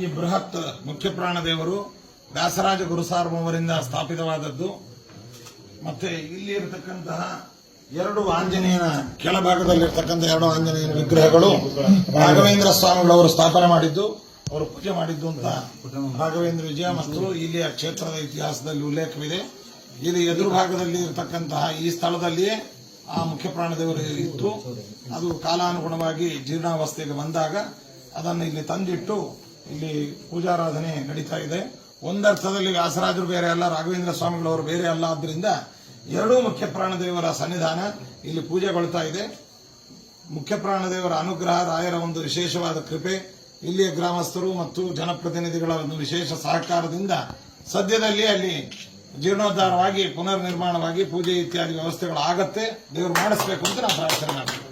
ಈ ಬೃಹತ್ ಮುಖ್ಯ ಪ್ರಾಣದೇವರು ವ್ಯಾಸರಾಜ ಗುರುಸಾರ್ವರಿಂದ ಸ್ಥಾಪಿತವಾದದ್ದು. ಮತ್ತೆ ಇಲ್ಲಿ ಇರತಕ್ಕಂತಹ ಎರಡು ಆಂಜನೇಯನ ಕೆಳಭಾಗದಲ್ಲಿರ್ತಕ್ಕಂಥ ಎರಡು ಆಂಜನೇಯನ ವಿಗ್ರಹಗಳು ರಾಘವೇಂದ್ರ ಸ್ವಾಮಿಗಳವರು ಸ್ಥಾಪನೆ ಮಾಡಿದ್ದು, ಅವರು ಪೂಜೆ ಮಾಡಿದ್ದು ಅಂತ ರಾಘವೇಂದ್ರ ವಿಜಯ ಮತ್ತು ಇಲ್ಲಿಯ ಕ್ಷೇತ್ರದ ಇತಿಹಾಸದಲ್ಲಿ ಉಲ್ಲೇಖವಿದೆ. ಇಲ್ಲಿ ಎದುರು ಭಾಗದಲ್ಲಿ ಇರತಕ್ಕಂತಹ ಈ ಸ್ಥಳದಲ್ಲಿಯೇ ಆ ಮುಖ್ಯ ಪ್ರಾಣದೇವರು ಇತ್ತು. ಅದು ಕಾಲಾನುಗುಣವಾಗಿ ಜೀರ್ಣಾವಸ್ಥೆಗೆ ಬಂದಾಗ ಅದನ್ನು ಇಲ್ಲಿ ತಂದಿಟ್ಟು ಇಲ್ಲಿ ಪೂಜಾರಾಧನೆ ನಡೀತಾ ಇದೆ. ಒಂದರ್ಥದಲ್ಲಿ ವ್ಯಾಸರಾಜರು ಬೇರೆ ಅಲ್ಲ, ರಾಘವೇಂದ್ರ ಸ್ವಾಮಿಗಳವರು ಬೇರೆ ಅಲ್ಲ. ಆದ್ದರಿಂದ ಎರಡೂ ಮುಖ್ಯ ಪ್ರಾಣದೇವರ ಸನ್ನಿಧಾನ ಇಲ್ಲಿ ಪೂಜೆಗೊಳ್ತಾ ಇದೆ. ಮುಖ್ಯ ಪ್ರಾಣದೇವರ ಅನುಗ್ರಹ, ರಾಯರ ಒಂದು ವಿಶೇಷವಾದ ಕೃಪೆ, ಇಲ್ಲಿಯ ಗ್ರಾಮಸ್ಥರು ಮತ್ತು ಜನಪ್ರತಿನಿಧಿಗಳ ಒಂದು ವಿಶೇಷ ಸಹಕಾರದಿಂದ ಸದ್ಯದಲ್ಲಿ ಅಲ್ಲಿ ಜೀರ್ಣೋದ್ಧಾರವಾಗಿ ಪುನರ್ ನಿರ್ಮಾಣವಾಗಿ ಪೂಜೆ ಇತ್ಯಾದಿ ವ್ಯವಸ್ಥೆಗಳು ಆಗತ್ತೆ ದೇವರು ಮಾಡಿಸ್ಬೇಕು ಅಂತ ನಾವು ಪ್ರಾರ್ಥನೆ ಮಾಡ್ತೀವಿ.